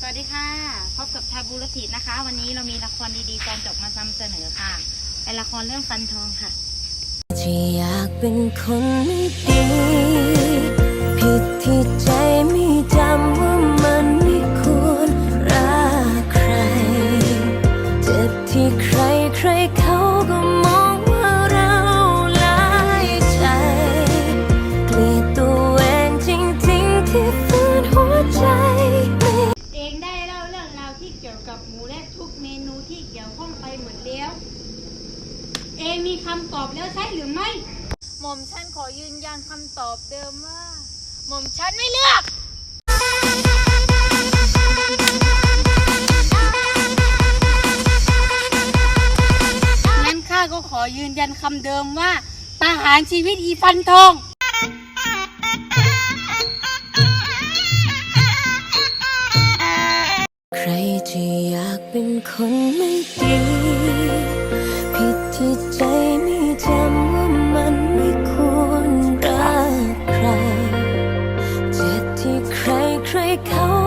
สวัสดีค่ะ พบกับชาบูรถิตนะคะ วันนี้เรามีละครดีๆตอนจบมานำเสนอค่ะ เป็นละครเรื่องฟันทองค่ะที่อยากเป็นคนไม่ดี ผิดที่ใจไม่จำว่ามันไม่ควรรักใคร เจ็บที่ใครใครเขาก็ม ยวกับหมูและทุกเมนูที่เกี่ยวข้องไปหมดแล้ว เองมีคำตอบแล้วใช่หรือไม่ หม่อมฉันขอยืนยันคำตอบเดิมว่า หม่อมฉันไม่เลือกงั้นข้าก็ขอยืนยันคำเดิมว่าประหารชีวิตอีฟันทอง ใครจะอยากเป็นคนไม่ดี ผิดที่ใจไม่จำว่ามันไม่ควรรักใคร เจ็บที่ใครใครเขา